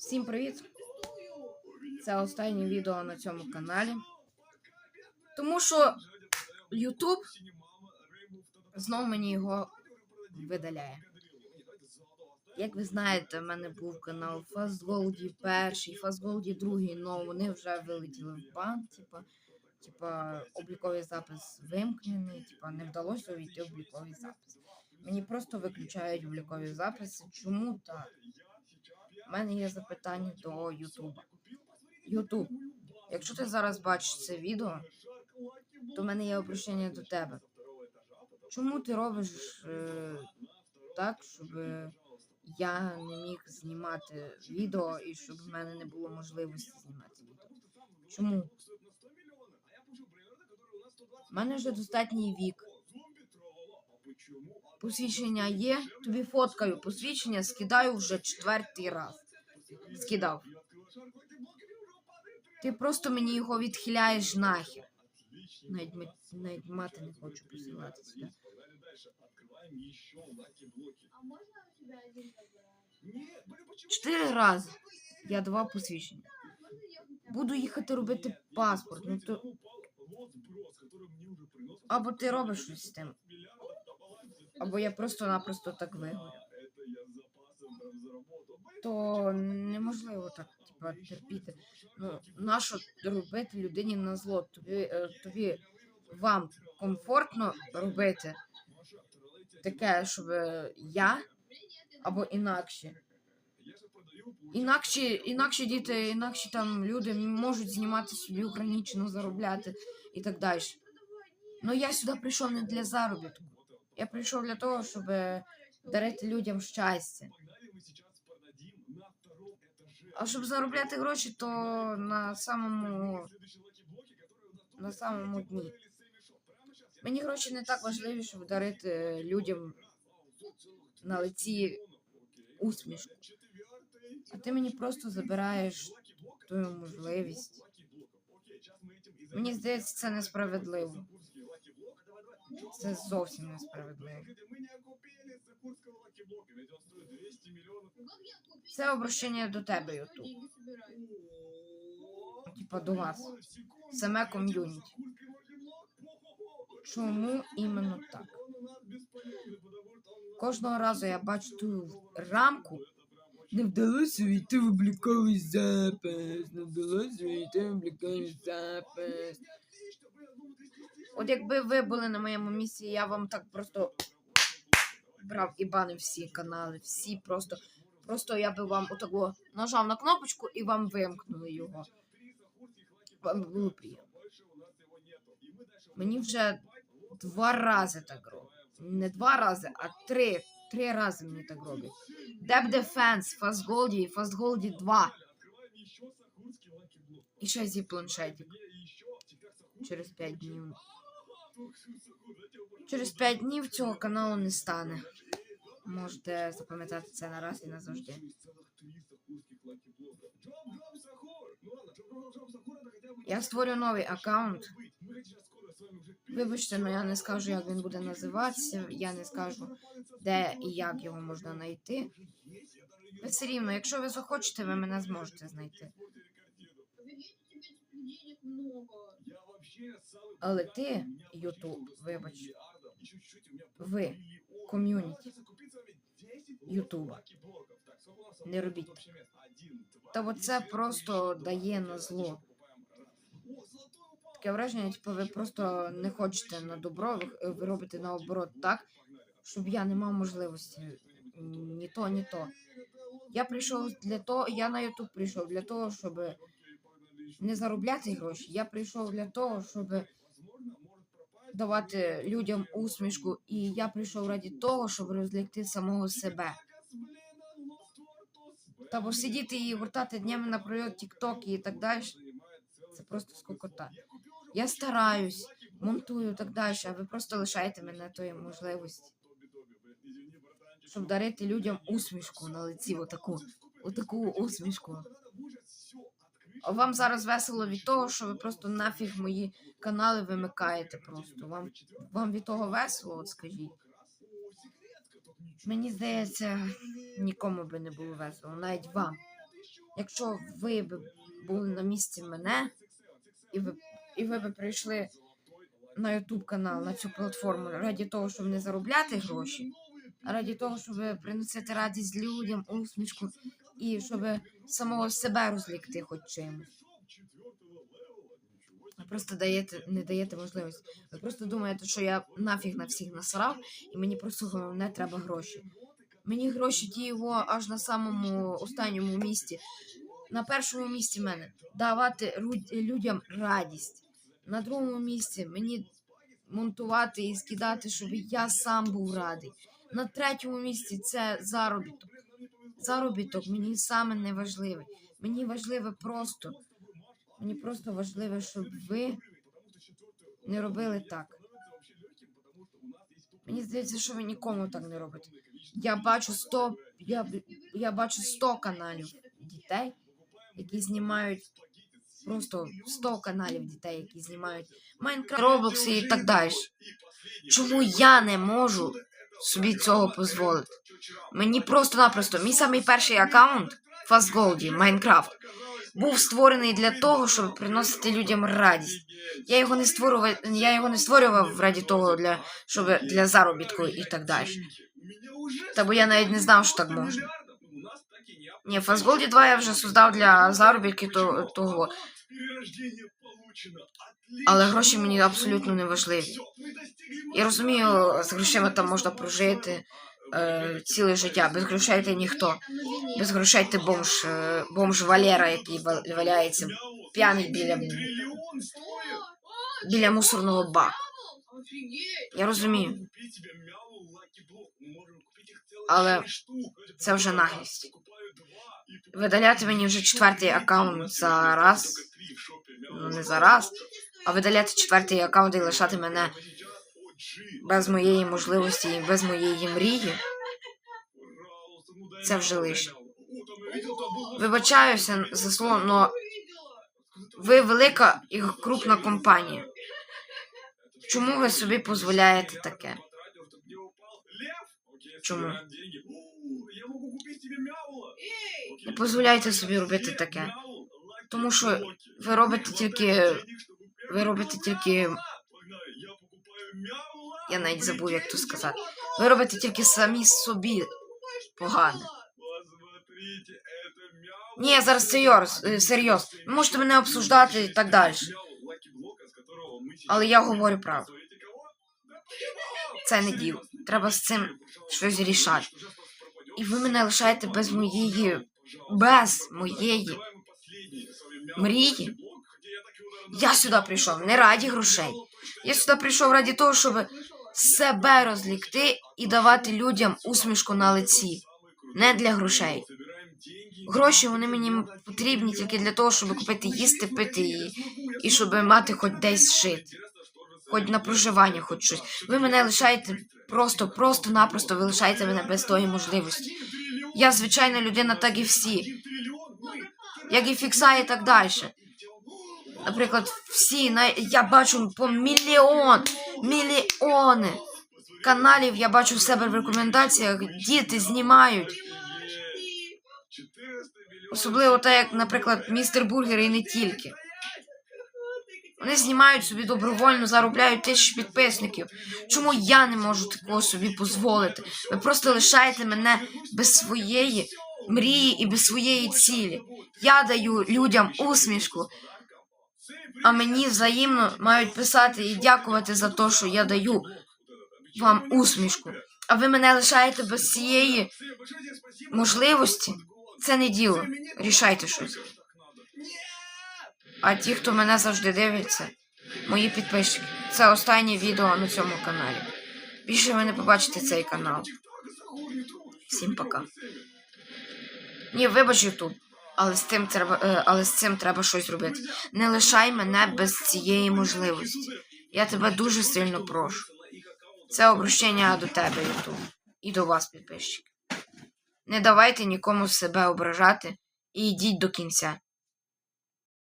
Всім привіт! Це останнє відео на цьому каналі. Тому що YouTube знов мені його видаляє. Як ви знаєте, в мене був канал FastGold перший, FastGold другий, але вони вже вилетіли в бан. Типа, типа обліковий запис вимкнений, типа не вдалося увійти обліковий запис. Мені просто виключають облікові записи. Чому так? Мене є запитання до Ютуба. Ютуб, якщо ти зараз бачиш це відео, то в мене є обращення до тебе. Чому ти робиш е, так, щоб я не міг знімати відео і щоб в мене не було можливості знімати відео? Чому? У мене вже достатній вік. Посвідчення є, тобі фоткаю. посвідчення, скидаю вже четвертий раз. Скидав. Ти просто мені його відхиляєш нахер. Навіть, навіть мати не хочу посилати сюди. Чотири рази. я давав посвідчення. Буду їхати робити паспорт. Ну то або ти робиш щось з тим, або я просто-напросто так вигорю. То неможливо так типа, терпіти. Ну, нащо робити людині на зло? Тобі, е, тобі вам комфортно робити таке, щоб я або інакше. Інакші, інакші діти, інакші там люди можуть знімати собі українщину, заробляти і так далі. Ну я сюди прийшов не для заробітку. Я прийшов для того, щоб дарити людям щастя. А щоб заробляти гроші, то на самому на самому дні. Мені гроші не так важливі, щоб дарити людям на лиці усмішку. А ти мені просто забираєш ту можливість. Мені здається, це несправедливо. Це зовсім несправедливо. Це обращення до тебе, Ютуб. Типа до вас. Саме ком'юніті. Чому іменно так? Кожного разу я бачу ту рамку. Не вдалося війти в обліковий запис. Не вдалося війти в обліковий запис. От якби ви були на моєму місці, я вам так просто брав і банив всі канали, всі просто. Просто я би вам отако нажав на кнопочку і вам вимкнули його. Вам було приємно. Мені вже два рази так роблять. Не два рази, а три. Три рази мені так роблять. Dep Defense, Fast Goldie і Fast Goldie 2. І ще зі планшетик. Через 5 днів. Через 5 днів цього каналу не стане. Можете запам'ятати це на раз і назавжди. Я створю новий аккаунт. Вибачте, але я не скажу, як він буде називатися. Я не скажу, де і як його можна знайти. Ви все рівно, якщо ви захочете, ви мене зможете знайти. Але ти, Ютуб, вибач, ви, ком'юніті Ютуба, не робіть. Та от це просто дає на зло. Таке враження, типу, ви просто не хочете на добро, ви робите наоборот так, щоб я не мав можливості ні то, ні то. Я прийшов для того, я на Ютуб прийшов для того, щоб не заробляти гроші. Я прийшов для того, щоб давати людям усмішку, і я прийшов раді того, щоб розлягти самого себе. Та бо сидіти і гуртати днями напролет тіктоки і так далі. Це просто скокота. Я стараюсь, монтую і так далі, а ви просто лишаєте мене тої можливості. Щоб дарити людям усмішку на лиці, отаку, отаку усмішку. А вам зараз весело від того, що ви просто нафіг мої канали вимикаєте просто. Вам, вам від того весело, от скажіть. Мені здається, нікому би не було весело, навіть вам. якщо ви б були на місці мене, і ви, і ви б прийшли на YouTube канал, на цю платформу, раді того, щоб не заробляти гроші, а раді того, щоб приносити радість людям, усмішку, і щоб самого себе розлікти хоч чимось. Ви просто даєте, не даєте можливість. Ви просто думаєте, що я нафіг на всіх насрав, і мені просто головне треба гроші. Мені гроші ті його аж на самому останньому місці. На першому місці в мене давати людям радість. На другому місці мені монтувати і скидати, щоб я сам був радий. На третьому місці це заробіток. Заробіток мені саме не важливий. Мені важливе просто. Мені просто важливо, щоб ви не робили так. Мені здається, що ви нікому так не робите. Я бачу 100, я, я бачу 100 каналів дітей, які знімають просто 100 каналів дітей, які знімають Майнкрафт, Роблокси і так далі. Чому я не можу собі цього дозволити? Мені просто-напросто мій самий перший аккаунт FastGold Майнкрафт був створений для того, щоб приносити людям радість. Я його не створював, я його не створював раді того, для, щоб для заробітку і так далі. Та бо я навіть не знав, що так можна. Ні, FastGold 2 я вже создав для заробітки то- того, але гроші мені абсолютно не важливі. Я розумію, з грошима там можна прожити е, ціле життя. Без грошей ти ніхто. Без грошей ти бомж, е, бомж Валера, який ва- валяється п'яний біля, біля мусорного баку. Я розумію. Але це вже наглість. Видаляти мені вже четвертий аккаунт за раз. Ну, не за раз, а видаляти четвертий аккаунт і лишати мене без моєї можливості і без моєї мрії. Це вже лишнє. Вибачаюся за слово, но ви велика і крупна компанія. Чому ви собі дозволяєте таке? Чому? Не дозволяйте собі робити таке. Тому що ви робите тільки. Ви робите тільки. Я навіть забув, як то сказати. Ви робите тільки самі собі погано. Ні, зараз е, серйоз. Ви можете мене обсуждати і так далі. Але я говорю правду. Це не діло. Треба з цим щось рішати. І ви мене лишаєте без моєї. без моєї мрії. Я сюди прийшов не раді грошей. Я сюди прийшов раді того, щоб себе розлікти і давати людям усмішку на лиці. Не для грошей. Гроші вони мені потрібні тільки для того, щоб купити їсти, пити і, і щоб мати хоч десь жити. Хоч на проживання, хоч щось. Ви мене лишаєте просто, просто-напросто ви лишаєте мене без тої можливості. Я звичайна людина, так і всі. Як і фікса, так далі. Наприклад, всі я бачу по мільйон, мільйони каналів. Я бачу в себе в рекомендаціях. Діти знімають. Особливо так, як, наприклад, містер Бургер і не тільки. Вони знімають собі добровольно, заробляють тисячі підписників. Чому я не можу такого собі дозволити? Ви просто лишаєте мене без своєї мрії і без своєї цілі. Я даю людям усмішку, а мені взаємно мають писати і дякувати за те, що я даю вам усмішку. А ви мене лишаєте без цієї можливості. Це не діло. Рішайте щось. А ті, хто мене завжди дивиться, мої підписчики, це останнє відео на цьому каналі. Більше ви не побачите цей канал. Всім пока. Ні, вибач Ютуб, але з цим треба, е, але з цим треба щось робити. Не лишай мене без цієї можливості. Я тебе дуже сильно прошу. Це обращення до тебе, Ютуб, і до вас, підписчики. Не давайте нікому себе ображати і йдіть до кінця.